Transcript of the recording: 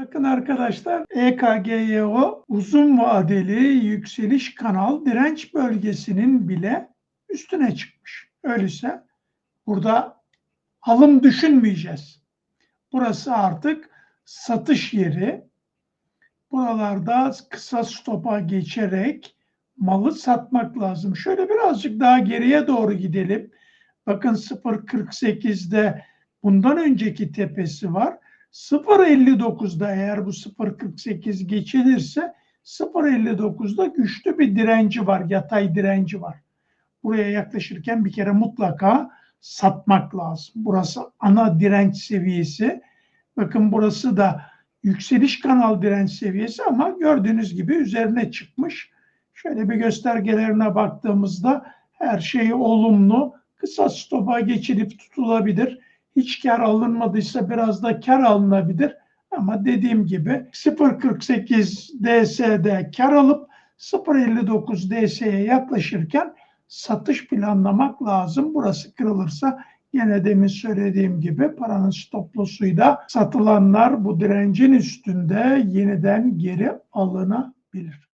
Bakın arkadaşlar EKGYO uzun vadeli yükseliş kanal direnç bölgesinin bile üstüne çıkmış. Öyleyse burada alım düşünmeyeceğiz. Burası artık satış yeri. Buralarda kısa stopa geçerek malı satmak lazım. Şöyle birazcık daha geriye doğru gidelim. Bakın 0.48'de bundan önceki tepesi var. 0.59'da eğer bu 0.48 geçilirse 0.59'da güçlü bir direnci var, yatay direnci var. Buraya yaklaşırken bir kere mutlaka satmak lazım. Burası ana direnç seviyesi. Bakın burası da yükseliş kanal direnç seviyesi ama gördüğünüz gibi üzerine çıkmış. Şöyle bir göstergelerine baktığımızda her şey olumlu. Kısa stopa geçilip tutulabilir hiç kar alınmadıysa biraz da kar alınabilir. Ama dediğim gibi 0.48 DS'de kar alıp 0.59 DS'ye yaklaşırken satış planlamak lazım. Burası kırılırsa yine demin söylediğim gibi paranın stop loss'uyla satılanlar bu direncin üstünde yeniden geri alınabilir.